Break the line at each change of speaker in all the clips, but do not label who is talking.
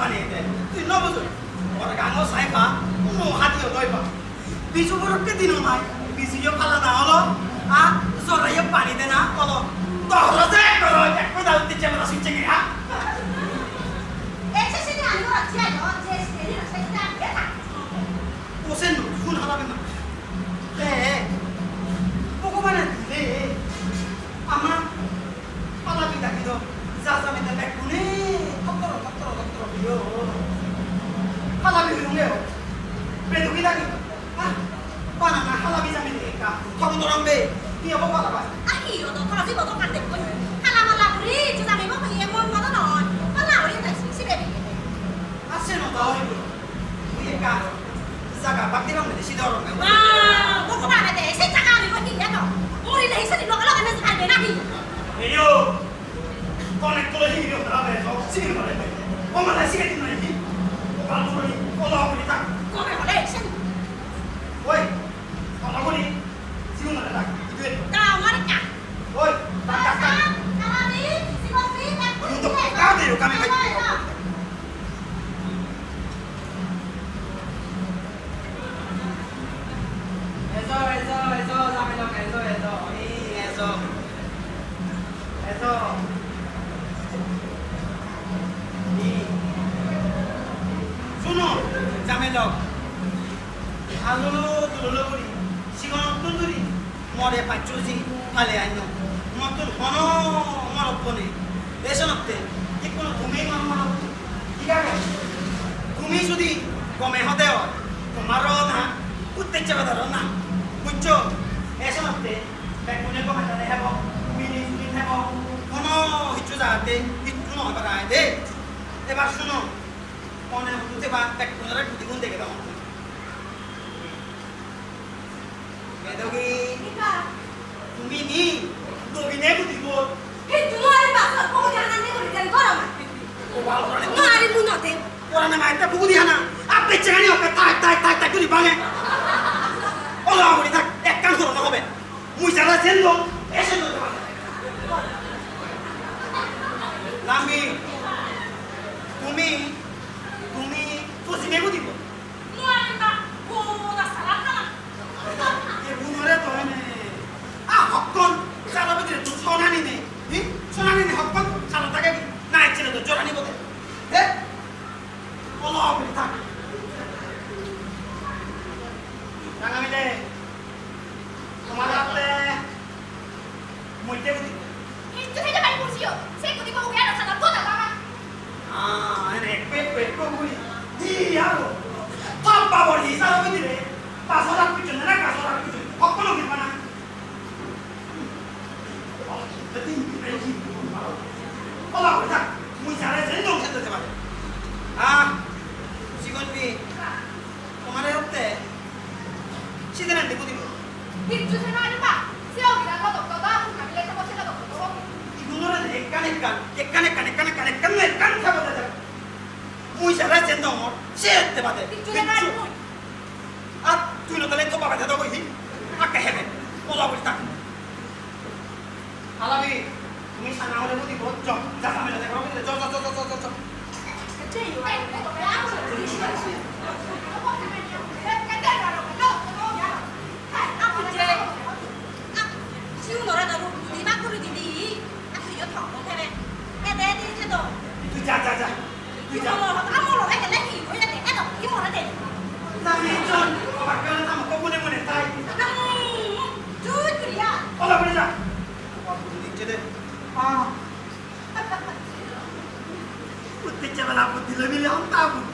বানিয়ে দেয় তুই নবজন ওর গাঙ সাইবা কোনো হাতিও লইবা বিজু বরককে দিনও নাই বিজিও পালা না হলো আর জোরাইও পানি দে না হলো তহলো যে করো এক কথা উদ্দেশ্যে কথা শুনছে কি হ্যাঁ হারাবে না hala bilmiyor. Bedu bir mi deka? Tabu duran bey. Niye bu bana bak?
Ay iyi oldu. Parası bu da kandık. Hala mala biri. Cüzdan mı bu yem non. Valla oraya da
da oydu. কমে হতে হয় তোমারও না উত্তেজ বাদারও না। বুঝছ? এসো নতে বেগুনে কমে তাহলে হেব মিনি মিনি হেব কোনো কিছু যাতে কিছু নয় পারায় দে। এবার শুনো মনে হতে বা বেগুনের দুটি গুণ দেখে দাও। বেদগি তুমি নি দগিনে বুদ্ধি বল ও ভালো করে না মাইটা বুকু দিয়া না বেচারা ওকে তাক তাক তাক তাক করে ভাঙে ওলা আমি থাক, এক কাম করো না, হবে। মুই যারা চেনলো এসে নামি। kan ekkan ekkan ekkan ekkan ekkan ekkan thabo da মুই সারা চেন তো মর সে তে বাদে আর তুই না তাহলে তো বাবা দাদা কইহি আকে হেবে ওলা বলি তাক হালাবি তুমি সানা হলে মুদি বহুত জম যা সামনে দেখো চ চ চ চ চ চ চ Oh, ah. Putih cewek lampu di lebih lihat tabung.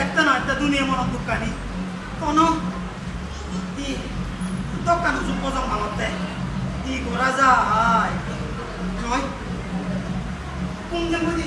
একটা না একটা দুনিয়া মনে দোকানি কোনো দোকান উজু পজম ভালোতে ই ঘোরা যায় নয়, কোন জানি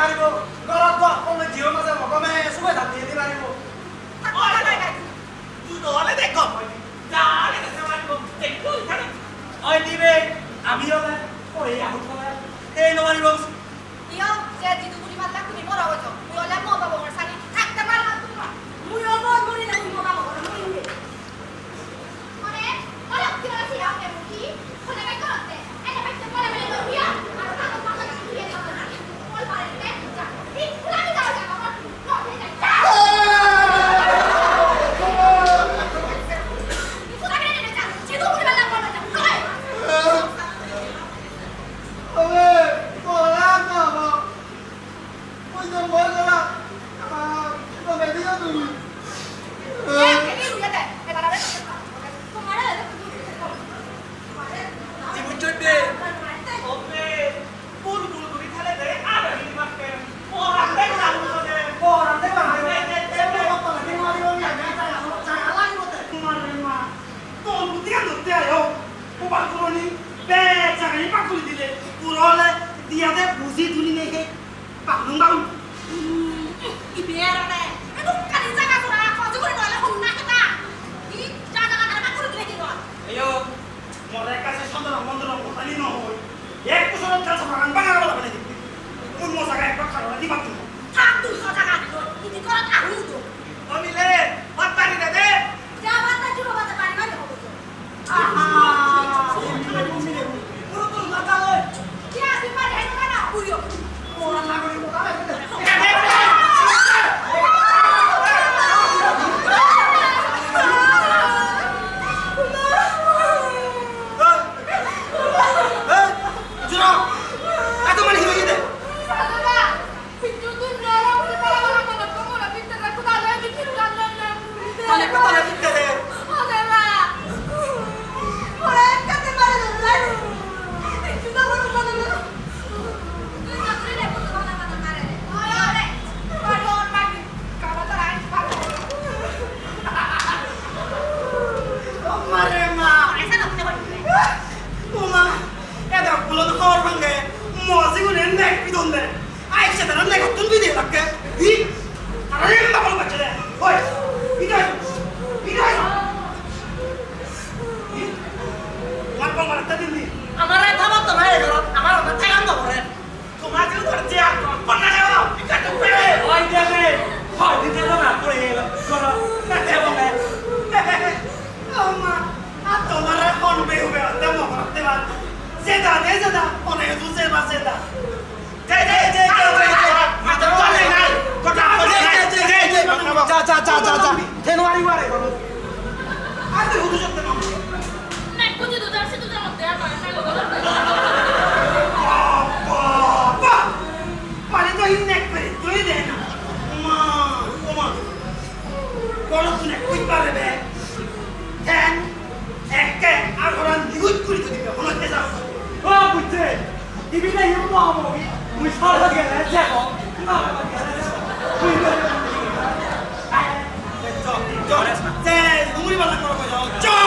পাৰিব ঘৰত গৈ অকণমান জিঅ' মাজে অকণমান চবে ধান দিয়ে পাৰিব
আমি হ'লে পঢ়ি আহোঁ এই নোৱাৰিব
কিয়? যে যিটো
বাড়ি বাড়ি বলো।
আর তুই হুদু সত্যি
না কুচি দুধ আসে দুধের মধ্যে আর পারে না।
পারে তো ইন এক পেরে আর হরান দিগুত করে দিবে হলো কে যাও
ও বুঝছে দিবি না ইউ গেলে যাব
জয়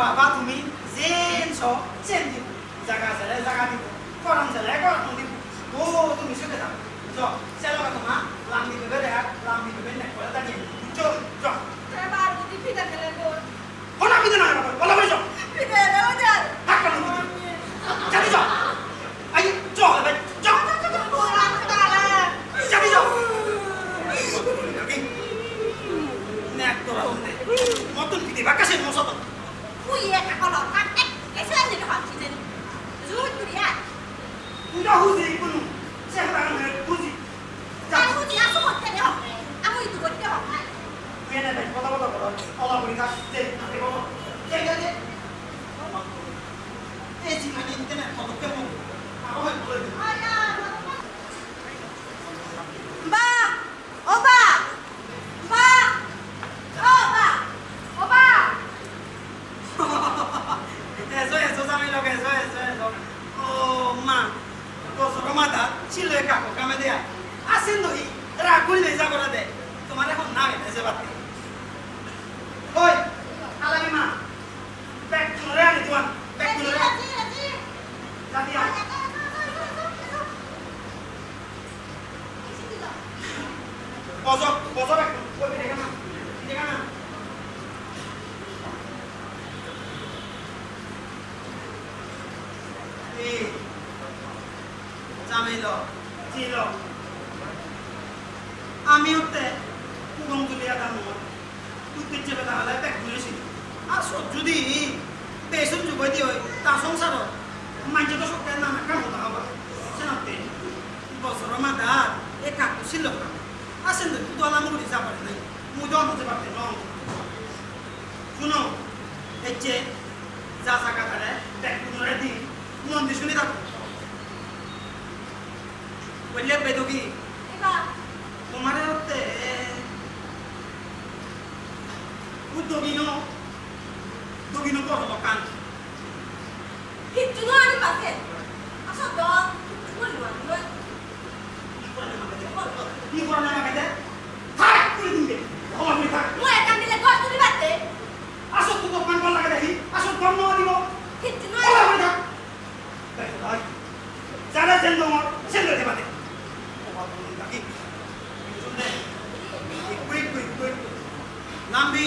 বাবা তুমি জেন ছ চেন দিব জাগা জেলে জাগা দিব করম চালে করম দিব ও তুমি শুনে যাও চ চালো তোমা লাম দিবে রে লাম দিবে নেক Thank you. তিনশো বেলা হলে ব্যাগ ধুয়েছি আর সব যদি পেয়েছেন যুগই দিয়ে তা সংসার মাইজে তো সব নানা কাম হতে হবে সেনাতে বছর মাদার এ কাকু ছিল আসেন তো আলাম উড়ি যা পারে নাই মুই তো অন্ততে পারতে নয় শুনো এই যে যা যা কাতারে ব্যাগ পুনরায় দিই মন্দির শুনে থাকো বললে বেদকি domino domino ko mo kan
Hituno ani pase asa do kul wa lo
ni ko na magade ha kul dinde ho mi ta
mo e kan dile ko tuli batte
aso tu ko pan pan lagade hi aso dom no dibo
hituno ani ho
mi ta যারা জেন্দ মর সেন্দ্র দেবাতে ও বাবা নাকি শুনলে quick quick quick নামবি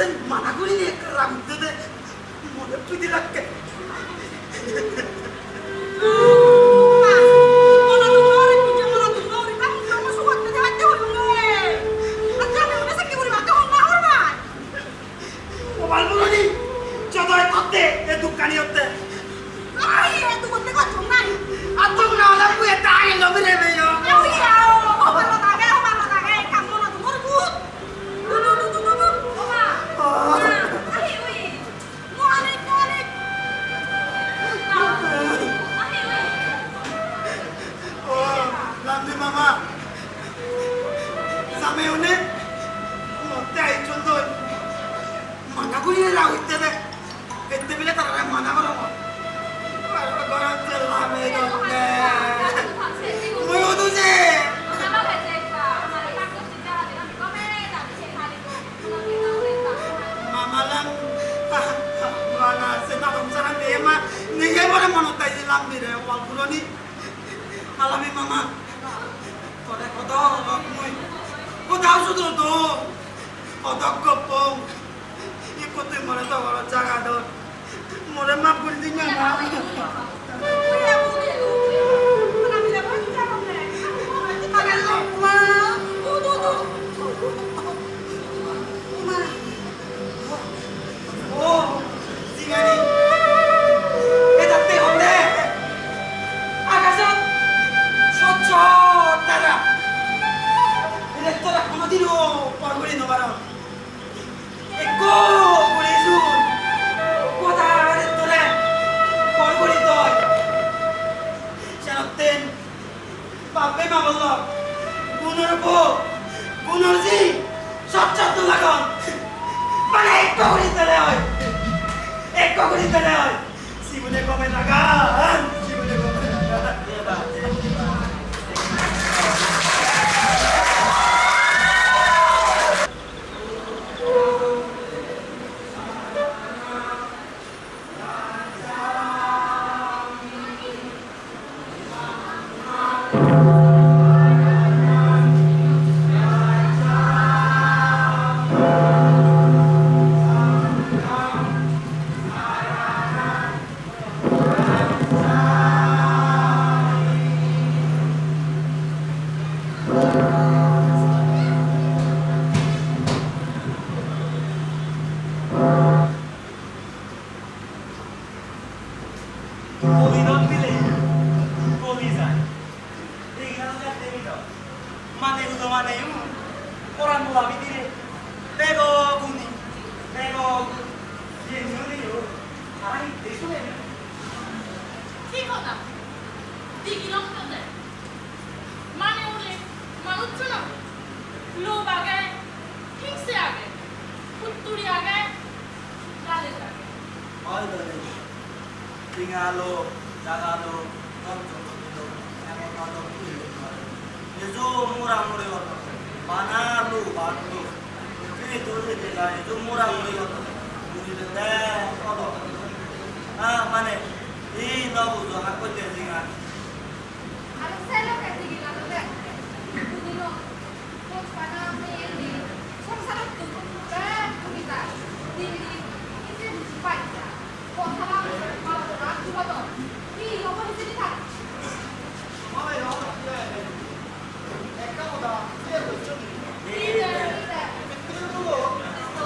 esen mana kuri ne kram dede mone
Thank you. মানে এই নবুজো হাকতে জিঙা
Ano selo kay digilan toদের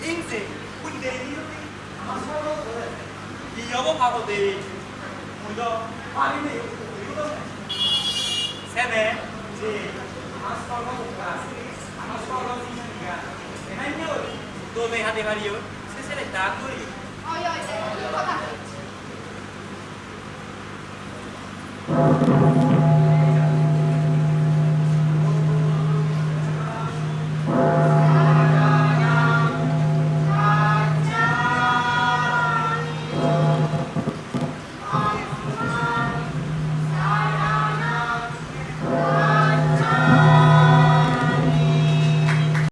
인생 군대 이 영업하고 내 우리가 많이는 이거 세네 이제 아스파고 아스파고 있으니까 한요 너네 하대 말이요 세세네 나구리
어여 이제 이거다